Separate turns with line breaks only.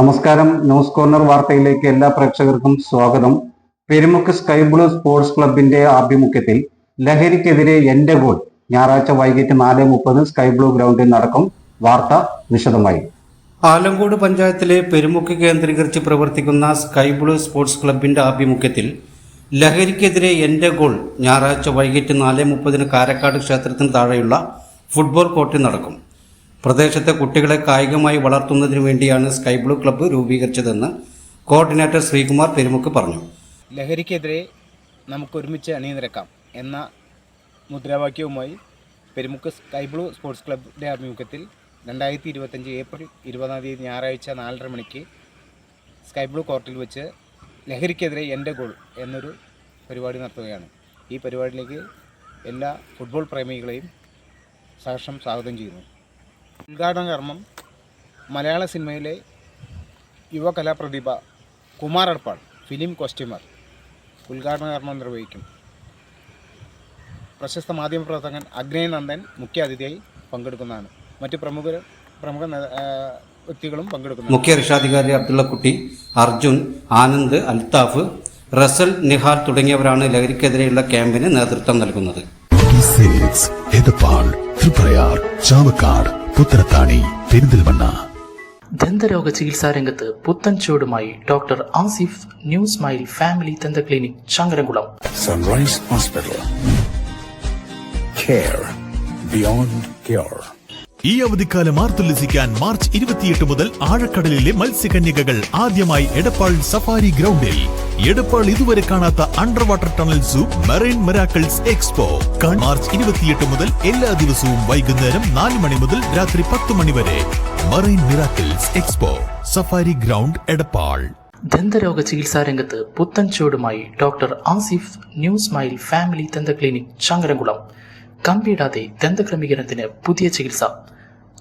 നമസ്കാരം. News corner വാർത്തയിലേക്ക് എല്ലാ പ്രേക്ഷകർക്കും സ്വാഗതം. പെരുമുക്ക് സ്കൈ ബ്ലൂ സ്പോർട്സ് ക്ലബിന്റെ ആഭിമുഖ്യത്തിൽ ലഹരിക്കെതിരെ എന്റെ ഗോൾ. ഞായറാഴ്ച വൈകിട്ട് നാല് മുപ്പത് സ്കൈ ബ്ലൂ ഗ്രൗണ്ടിൽ നടക്കും. വാർത്ത വിശദമായി. ആലങ്കോട് പഞ്ചായത്തിലെ പെരുമുക്ക് കേന്ദ്രീകരിച്ച് പ്രവർത്തിക്കുന്ന സ്കൈ ബ്ലൂ സ്പോർട്സ് ക്ലബിന്റെ ആഭിമുഖ്യത്തിൽ ലഹരിക്കെതിരെ എന്റെ ഗോൾ. ഞായറാഴ്ച വൈകിട്ട് നാല് മുപ്പതിന് കാരക്കാട് ക്ഷേത്രത്തിന് താഴെയുള്ള ഫുട്ബോൾ കോർട്ടിൽ നടക്കും. പ്രദേശത്തെ കുട്ടികളെ കായികമായി വളർത്തുന്നതിനു വേണ്ടിയാണ് സ്കൈ ബ്ലൂ ക്ലബ്ബ് രൂപീകരിച്ചതെന്ന് കോർഡിനേറ്റർ ശ്രീകുമാർ പെരുമുക്ക് പറഞ്ഞു.
ലഹരിക്കെതിരെ നമുക്ക് നമുക്കൊരുമിച്ച് അണിനിരക്കാം എന്ന മുദ്രാവാക്യവുമായി പെരുമുക്ക് സ്കൈ ബ്ലൂ സ്പോർട്സ് ക്ലബിന്റെ ആഭിമുഖ്യത്തിൽ രണ്ടായിരത്തി ഇരുപത്തഞ്ച് ഏപ്രിൽ ഇരുപതാം തീയതി ഞായറാഴ്ച നാലര മണിക്ക് സ്കൈ ബ്ലൂ കോർട്ടിൽ വെച്ച് ലഹരിക്കെതിരെ എന്റെ ഗോൾ എന്നൊരു പരിപാടി നടത്തുകയാണ്. ഈ പരിപാടിയിലേക്ക് എല്ലാ ഫുട്ബോൾ പ്രേമികളെയും സഹർഷം സ്വാഗതം ചെയ്യുന്നു. ഉദ്ഘാടന കർമ്മം മലയാള സിനിമയിലെ യുവകലാപ്രതിഭ കുമാർ അടപ്പാൾ ഫിലിം കോസ്റ്റ്യൂമർ. ഉദ്ഘാടന കർമ്മം നിർവഹിക്കും. പ്രശസ്ത മാധ്യമപ്രവർത്തകൻ അഗ്നേയ നന്ദൻ മുഖ്യ അതിഥിയായി പങ്കെടുക്കുന്നതാണ്. മറ്റ് പ്രമുഖ പ്രമുഖ വ്യക്തികളും പങ്കെടുക്കുന്നു
മുഖ്യ രക്ഷാധികാരി അബ്ദുള്ളക്കുട്ടി അർജുൻ ആനന്ദ് അൽത്താഫ് റസൽ നിഹാൽ തുടങ്ങിയവരാണ് ലഹരിക്കെതിരെയുള്ള ക്യാമ്പിന് നേതൃത്വം നൽകുന്നത്.
ചാവക്കാട് പുത്തനത്താണി പെരിന്തൽമണ്ണ.
ദന്തരോഗ ചികിത്സാ രംഗത്ത് പുത്തൻ ചുവടുമായി doctor Asif new smile family ദന്ത clinic Changaramkulam
sunrise hospital Care beyond cure.
ഈ അവധിക്കാലം ആർത്തുല്ലസിക്കാൻ മാർച്ച് ഇരുപത്തിയെട്ട് മുതൽ ആഴക്കടലിലെ മത്സ്യകന്യകകൾ ആദ്യമായി എടപ്പാൾ സഫാരി ഗ്രൗണ്ടിൽ. എടപ്പാൾ ഇതുവരെ കാണാത്ത under water tunnel zoo marine miracles expo. March ഇരുപത്തിയെട്ട് മുതൽ എല്ലാ ദിവസവും വൈകുന്നേരം നാല് മണി മുതൽ രാത്രി പത്ത് മണി വരെ. Marine miracles expo. Safari ground Edappal.
ദന്തരോഗ ചികിത്സാ രംഗത്ത് പുത്തൻ ചുവടുമായി doctor Asif new smile family ദന്ത ക്ലിനിക് ചങ്ങരംകുളം. കമ്പിയിടാതെ ദന്തക്രമീകരണത്തിന് പുതിയ ചികിത്സ.